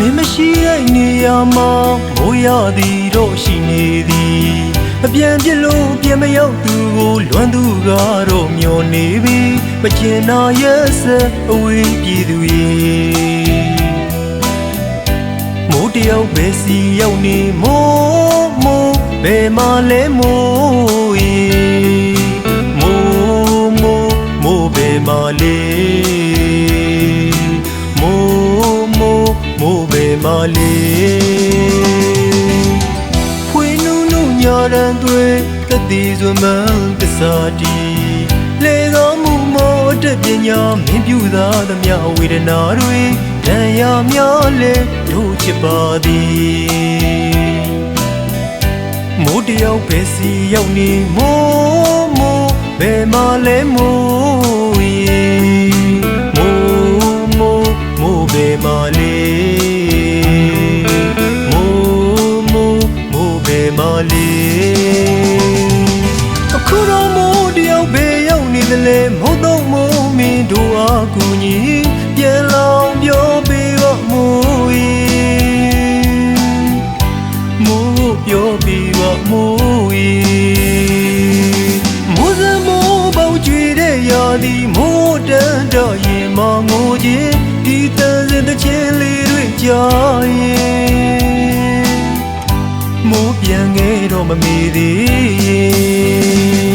မင်းမရှိတဲ့နေရာမှာမိုးရသည်တော့ရှိနေသည်အပြန်ပြစ်လို့ပြန်မရောက်သူကိုလွမ်းသူကတော့မျောနေပြီမကျင်နာရဲ့ဆက်အဝေးပြည်သူရေမိုးတယောက်ပဲစီရောက်နေမိုးမိုးဘယ်မှာလဲမိုးရေမိုးမိုးမိုးဘယ်မှာလဲမိုး မိုးမိုးဘယ်မှာလဲဖွေနုနုညာရန်တွေတတိစွမ်းမှန်တစားတီလေသောမှုမောတတ်ပညာမင်းပြူသာသမျှဝေဒနာတွေဒဏ်ရာများလေတို့ချစ်ပါသည်မိုးတယောက်ပဲစီရောက်နေမိုးမိုးဘယ်မှာလဲမိုး မိုးဘယ်မှာလဲအခုတော့မိုးတယောက်ပဲရောက်နေတယ်လေမိုးတော့မိုးမင်းတို့အားကူညီပြန်လောင်ပြောပေးတော့မိုးရေမိုးပြောပြီးပါမိုးရီမိုးစမိုးပေါကျွေတဲ့ရာဒီမိုးတန်တော့ရင်မငိုခြင်းဒီတန်စင်တစ်ချင်းလေးတွေကြာရင် တော့မမေသေး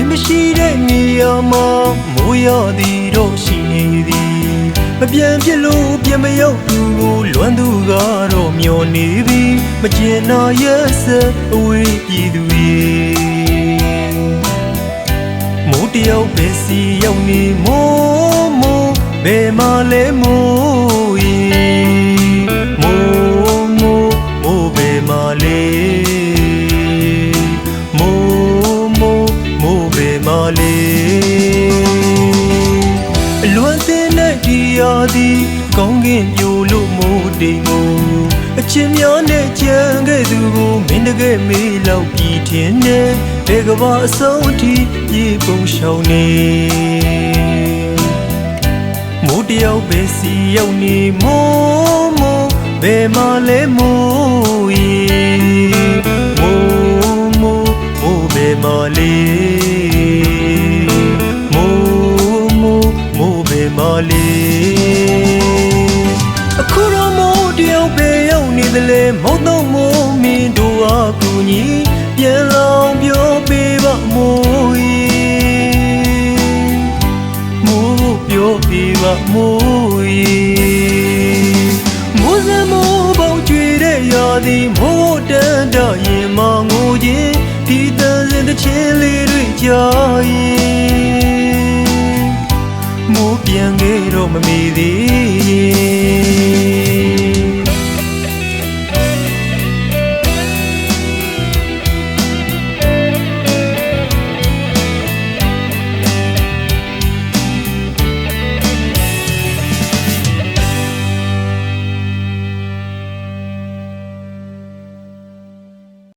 င်မင်းမရှိတဲ့နေရာမှာမိုးရသည်တော့ရှိနေသည်မပြန်ဖြစ်လို့ပြန်မရောက်သူကိုလွမ်းသူကတော့မျောနေပြီမကျင်နာရဲ့ဆက်အဝေးပြည်သူရေမိုးတယောက်ပဲစီရောက်နေမိုးမိုးဘယ်မှာလဲမိုး သည်ကောင်းကင်ပြိုလို့မိုးတိမ်ကိုအချင်းများနဲ့ကြံခဲ့သူကိုမင်းတကယ်မေးလောက်ပြီးထင်တယ်ဘယ်ကဘာအဆုံးအထိပြေပုံရှောင်နေမိုးတယောက်ပဲစီရောက်နေမိုးမိုးဘယ်မှာလဲမိုးရီမိုး အခုတော့မိုးတယောက်ပဲရောက်နေတယ်လေမဟုတ်တော့မိုးမင်းတို့အားကူညီပြန်လောင်ပြောပေးပါမိုးရီမိုးပြောပြပါမိုးရီမိုးစမိုးပေါကျွေတဲ့ရာဒီမိုးတန်တရင်မငိုခြင်းဒီတန်စင်တစ်ချင်းလေးတွေကြာ ပြန်ခဲ့တော့မမီသေး